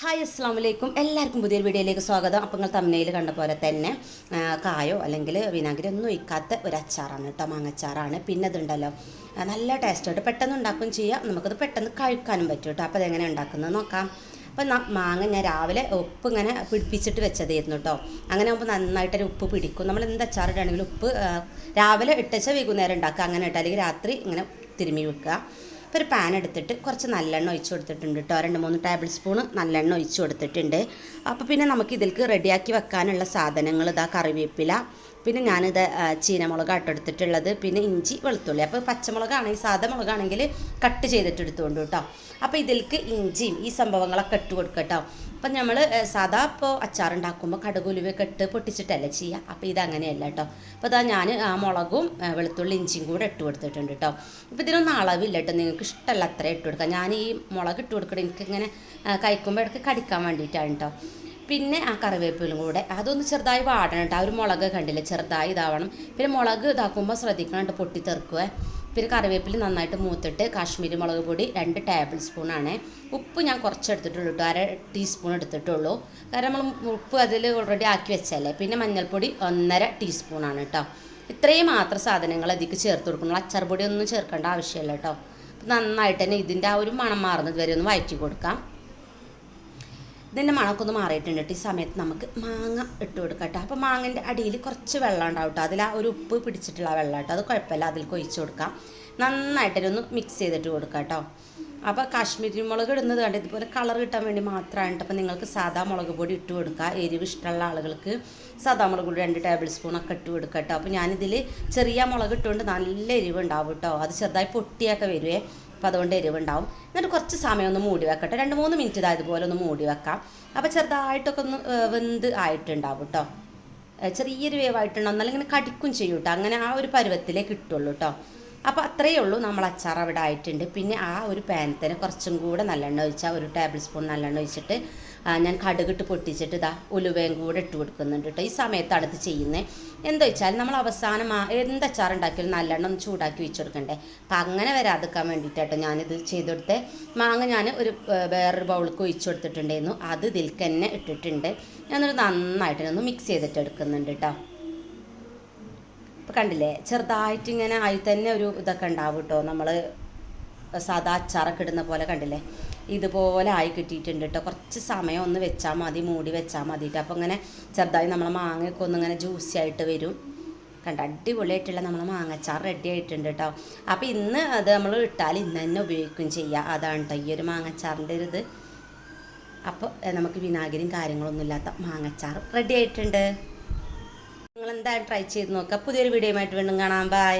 Hi അസ്സാം വലൈക്കും എല്ലാവർക്കും പുതിയൊരു വീഡിയോയിലേക്ക് സ്വാഗതം. അപ്പോൾ നിങ്ങൾ തമ്മനയിൽ കണ്ട പോലെ തന്നെ കായോ അല്ലെങ്കിൽ വിനാഗിരി ഒന്നും ഒഴിക്കാത്ത ഒരു അച്ചാറാണ് കേട്ടോ മാങ്ങച്ചാറാണ്. പിന്നെ അതുണ്ടല്ലോ നല്ല ടേസ്റ്റായിട്ട് പെട്ടെന്ന് ഉണ്ടാക്കുകയും ചെയ്യാം. നമുക്കത് പെട്ടെന്ന് കഴിക്കാനും പറ്റും കേട്ടോ. അപ്പോൾ അതെങ്ങനെ ഉണ്ടാക്കുന്നത് നോക്കാം. അപ്പോൾ മാങ്ങ ഞാൻ രാവിലെ ഉപ്പ് ഇങ്ങനെ പിടിപ്പിച്ചിട്ട് വെച്ചതായിരുന്നു കേട്ടോ. അങ്ങനെ ആകുമ്പോൾ നന്നായിട്ടൊരു ഉപ്പ് പിടിക്കും. നമ്മൾ എന്ത് അച്ചാറിട്ടാണെങ്കിലും ഉപ്പ് രാവിലെ ഇട്ടച്ച വൈകുന്നേരം ഉണ്ടാക്കുക. അങ്ങനെ ഇട്ടാൽ അല്ലെങ്കിൽ രാത്രി ഇങ്ങനെ തിരുമ്മി വെക്കുക. ഇപ്പോൾ ഒരു പാൻ എടുത്തിട്ട് കുറച്ച് നല്ലെണ്ണ ഒഴിച്ച് കൊടുത്തിട്ടുണ്ട് കേട്ടോ രണ്ട് മൂന്ന് ടേബിൾ സ്പൂൺ നല്ലെണ്ണ ഒഴിച്ച് കൊടുത്തിട്ടുണ്ട്. അപ്പോൾ പിന്നെ നമുക്ക് ഇതിൽക്ക് റെഡിയാക്കി വെക്കാനുള്ള സാധനങ്ങൾ ഇതാ കറിവേപ്പില പിന്നെ ഞാനിത് ചീനമുളക് അട്ടെടുത്തിട്ടുള്ളത് പിന്നെ ഇഞ്ചി വെളുത്തുള്ളി. അപ്പോൾ പച്ചമുളകാണെങ്കിൽ സാധാ മുളകാണെങ്കിൽ കട്ട് ചെയ്തിട്ട് എടുത്തുകൊണ്ട് കേട്ടോ. അപ്പോൾ ഇതിലേക്ക് ഇഞ്ചിയും ഈ സംഭവങ്ങളൊക്കെ ഇട്ട് കൊടുക്കുക കേട്ടോ. അപ്പം നമ്മൾ സാധാ ഇപ്പോൾ അച്ചാറുണ്ടാക്കുമ്പോൾ കടുകുലുവൊക്കെ ഇട്ട് പൊട്ടിച്ചിട്ടല്ലേ ചെയ്യുക അപ്പോൾ ഇതങ്ങനെയല്ല കേട്ടോ. അപ്പോൾ ഇതാ ഞാൻ ആ മുളകും വെളുത്തുള്ളി ഇഞ്ചിയും കൂടെ ഇട്ട് കൊടുത്തിട്ടുണ്ട് കേട്ടോ. അപ്പോൾ ഇതിനൊന്നും അളവില്ല കേട്ടോ. നിങ്ങൾക്ക് ഇഷ്ടമല്ല അത്ര ഇട്ട് കൊടുക്കാം ഞാൻ ഈ മുളക് ഇട്ട് കൊടുക്കണം എനിക്കിങ്ങനെ കഴിക്കുമ്പോൾ ഇടയ്ക്ക് കടിക്കാൻ വേണ്ടിയിട്ടാണ് കേട്ടോ. പിന്നെ ആ കറിവേപ്പിലും കൂടെ. അതൊന്ന് ചെറുതായി വാടണം കേട്ടോ. ആ ഒരു മുളക് കണ്ടില്ല? ചെറുതായി ഇതാവണം. പിന്നെ മുളക് ഇതാക്കുമ്പോൾ ശ്രദ്ധിക്കണം കേട്ടോ പൊട്ടി തെറുക്കുക പിന്നെ കറിവേപ്പില നന്നായിട്ട് മൂത്തിട്ട് കാശ്മീരി മുളക് പൊടി രണ്ട് ടേബിൾ സ്പൂണാണ് ഉപ്പ് ഞാൻ കുറച്ച് എടുത്തിട്ടുള്ളൂ കേട്ടോ. അര ടീസ്പൂൺ എടുത്തിട്ടുള്ളൂ. കാരണം നമ്മൾ ഉപ്പ് അതിൽ ഓൾറെഡി ആക്കി വെച്ചല്ലേ? പിന്നെ മഞ്ഞൾപ്പൊടി ഒന്നര ടീസ്പൂണാണ് കേട്ടോ. ഇത്രയും മാത്രം സാധനങ്ങൾ അതിക്ക് ചേർത്ത് കൊടുക്കണം. അച്ചാർ പൊടി ഒന്നും ചേർക്കേണ്ട ആവശ്യമില്ല കേട്ടോ. നന്നായിട്ട് തന്നെ ഇതിന്റെ ആ ഒരു മണം മാറുന്നത് വരെ ഒന്ന് വഴറ്റി കൊടുക്കാം. ഇതിന്റെ മണക്കൊന്ന് മാറിയിട്ടുണ്ട് കേട്ടോ. ഈ സമയത്ത് നമുക്ക് മാങ്ങ ഇട്ട് കൊടുക്കാം അപ്പോൾ മാങ്ങന്റെ അടിയിൽ കുറച്ച് വെള്ളം ഉണ്ടാവും കേട്ടോ. അതിൽ ആ ഒരു ഉപ്പ് പിടിച്ചിട്ടുള്ള വെള്ളം കേട്ടോ. അത് കുഴപ്പമില്ല. അതിൽ കൊഴിച്ച് കൊടുക്കാം. നന്നായിട്ടൊന്ന് മിക്സ് ചെയ്തിട്ട് കൊടുക്കാം കേട്ടോ. അപ്പോൾ കാശ്മീരി മുളക് ഇടുന്നത് കണ്ട് ഇതുപോലെ കളർ കിട്ടാൻ വേണ്ടി മാത്രമാണ് അപ്പോൾ നിങ്ങൾക്ക് സാധാ മുളക് പൊടി ഇട്ട് കൊടുക്കുക. എരിവ് ഇഷ്ടമുള്ള ആളുകൾക്ക് സാധാ മുളക് പൊടി രണ്ട് ടേബിൾ സ്പൂണൊക്കെ ഇട്ട് കൊടുക്കുക കേട്ടോ. അപ്പോൾ ഞാനിതിൽ ചെറിയ മുളക് ഇട്ടുകൊണ്ട് നല്ല എരിവ് ഉണ്ടാവും കേട്ടോ. അത് ചെറുതായി പൊട്ടിയൊക്കെ വരുവേ. അപ്പോൾ അതുകൊണ്ട് എരിവുണ്ടാവും. എന്നിട്ട് കുറച്ച് സമയം ഒന്ന് മൂടി വെക്കട്ടെ. രണ്ട് മൂന്ന് മിനിറ്റ് ഇതാ ഇതുപോലെ ഒന്ന് മൂടി വെക്കാം. അപ്പോൾ ചെറുതായിട്ടൊക്കെ ഒന്ന് വെന്ത് ആയിട്ടുണ്ടാവും കേട്ടോ ചെറിയൊരു വേവായിട്ടുണ്ടാവും. എന്നാലും ഇങ്ങനെ കടിക്കും ചെയ്യും കേട്ടോ അങ്ങനെ ആ ഒരു പരുവത്തിലേ കിട്ടുള്ളൂ കേട്ടോ അപ്പോൾ അത്രയേ ഉള്ളൂ നമ്മൾ അച്ചാർ അവിടെ ആയിട്ടുണ്ട്. പിന്നെ ആ ഒരു പാനത്തിന് കുറച്ചും കൂടെ നല്ലെണ്ണ ഒഴിച്ചാൽ ഒരു ടേബിൾ സ്പൂൺ നല്ലെണ്ണ ഒഴിച്ചിട്ട് ഞാൻ കടുകിട്ട് പൊട്ടിച്ചിട്ട് ഇതാ ഉലുവയും കൂടെ ഇട്ട് കൊടുക്കുന്നുണ്ട് കേട്ടോ. ഈ സമയത്താണ് ഇത് ചെയ്യുന്നത് എന്താ വെച്ചാൽ നമ്മൾ അവസാനം എന്ത് അച്ചാർ ഉണ്ടാക്കിയാലും നല്ലെണ്ണം ഒന്ന് ചൂടാക്കി വെച്ച് കൊടുക്കണ്ടേ അപ്പം അങ്ങനെ വരാതിക്കാൻ വേണ്ടിയിട്ടാട്ടോ ഞാനിത് ചെയ്തെടുത്ത്. മാങ്ങ ഞാൻ ഒരു വേറൊരു ബൗൾക്ക് ഒഴിച്ചു കൊടുത്തിട്ടുണ്ടായിരുന്നു. അത് ഇതിൽക്ക് തന്നെ ഇട്ടിട്ടുണ്ട്. ഞാനൊരു നന്നായിട്ട് ഒന്ന് മിക്സ് ചെയ്തിട്ട് എടുക്കുന്നുണ്ട് കേട്ടോ. ഇപ്പം കണ്ടില്ലേ ചെറുതായിട്ട് ഇങ്ങനെ ആയി തന്നെ ഒരു ഇതൊക്കെ ഉണ്ടാവും കേട്ടോ. നമ്മൾ സാധാ അച്ചാറൊക്കെ ഇടുന്ന പോലെ കണ്ടില്ലേ? ഇതുപോലെ ആയി കിട്ടിയിട്ടുണ്ട് കേട്ടോ കുറച്ച് സമയം ഒന്ന് വെച്ചാൽ മതി മൂടി വെച്ചാൽ മതിയിട്ട് അപ്പോൾ ഇങ്ങനെ ചെറുതായി നമ്മളെ മാങ്ങയൊക്കെ ഒന്ന് ഇങ്ങനെ ജ്യൂസി ആയിട്ട് വരും. കണ്ട? അടിപൊളിയായിട്ടുള്ള നമ്മളെ മാങ്ങച്ചാർ റെഡി ആയിട്ടുണ്ട് കേട്ടോ അപ്പോൾ ഇന്ന് അത് നമ്മൾ ഇട്ടാൽ ഇന്ന് തന്നെ ഉപയോഗിക്കുകയും ചെയ്യുക അതാണ് കേട്ടോ ഈ ഒരു മാങ്ങച്ചാറിന്റെ ഒരു ഇത്. അപ്പോൾ നമുക്ക് വിനാഗിരിയും കാര്യങ്ങളൊന്നും ഇല്ലാത്ത മാങ്ങച്ചാർ റെഡി ആയിട്ടുണ്ട്. നിങ്ങൾ എന്തായാലും ട്രൈ ചെയ്ത് നോക്കുക പുതിയൊരു വീഡിയോയുമായിട്ട് വീണ്ടും കാണാം. ബൈ